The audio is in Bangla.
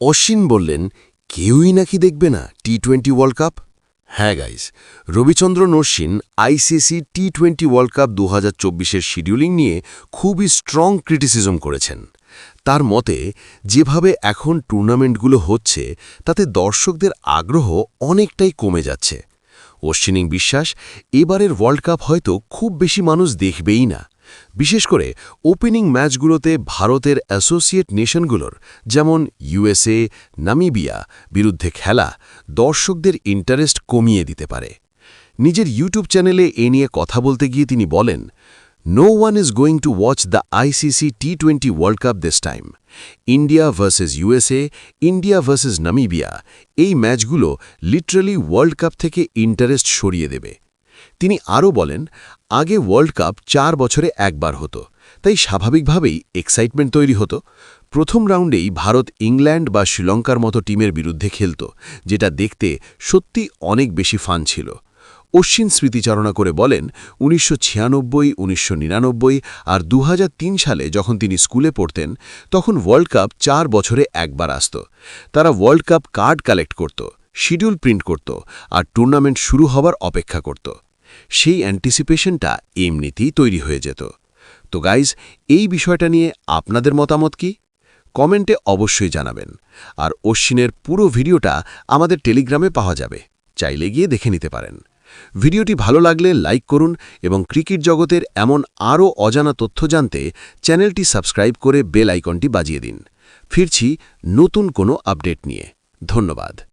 অশ্বিন বললেন, কেউই নাকি দেখবে না টি টোয়েন্টি ওয়ার্ল্ড কাপ হ্যাঁ guys Ravichandran নরসিন ICC T twenty World Cup দু হাজার শিডিউলিং নিয়ে খুবই স্ট্রং ক্রিটিসিজম করেছেন। তার মতে, যেভাবে এখন টুর্নামেন্টগুলো হচ্ছে, তাতে দর্শকদের আগ্রহ অনেকটাই কমে যাচ্ছে। অশ্বিনী বিশ্বাস, এবারের ওয়ার্ল্ড কাপ হয়তো খুব বেশি মানুষ দেখবেই না। বিশেষ করে ওপেনিং ম্যাচগুলোতে ভারতের অ্যাসোসিয়েট নেশনগুলোর যেমন ইউএসএ নামিবিয়া বিরুদ্ধে খেলা দর্শকদের ইন্টারেস্ট কমিয়ে দিতে পারে। নিজের ইউটিউব চ্যানেলে এ নিয়ে কথা বলতে গিয়ে তিনি বলেন no one is going to watch the ICC T twenty world cup this time India versus USA India versus Namibia এই ম্যাচগুলো লিটারালি ওয়ার্ল্ড কাপ থেকে ইন্টারেস্ট সরিয়ে দেবে। তিনি আরও বলেন, আগে ওয়ার্ল্ড কাপ চার বছরে একবার হতো, তাই স্বাভাবিকভাবেই এক্সাইটমেন্ট তৈরি হতো। প্রথম রাউন্ডেই ভারত ইংল্যান্ড বা শ্রীলঙ্কার মতো টিমের বিরুদ্ধে খেলত, যেটা দেখতে সত্যি অনেক বেশি ফান ছিল। অশ্বিন স্মৃতিচারণা করে বলেন, উনিশশো ছিয়ানব্বই, উনিশশো আর দু হাজার তিন সালে যখন তিনি স্কুলে পড়তেন, তখন ওয়ার্ল্ড কাপ চার বছরে একবার আসত। তারা ওয়ার্ল্ড কাপ কার্ড কালেক্ট করত শিডিউল প্রিন্ট করত আর টুর্নামেন্ট শুরু হবার অপেক্ষা করত। সেই অ্যান্টিসিপেশনটা এমনিতেই তৈরি হয়ে যেত। তো গাইজ এই বিষয়টা নিয়ে আপনাদের মতামত কি? কমেন্টে অবশ্যই জানাবেন। আর অশ্বিনের পুরো ভিডিওটা আমাদের টেলিগ্রামে পাওয়া যাবে। চাইলে গিয়ে দেখে নিতে পারেন। ভিডিওটি ভালো লাগলে লাইক করুন এবং ক্রিকেট জগতের এমন আরও অজানা তথ্য জানতে চ্যানেলটি সাবস্ক্রাইব করে বেল আইকনটি বাজিয়ে দিন। ফিরছি নতুন কোনো আপডেট নিয়ে। ধন্যবাদ।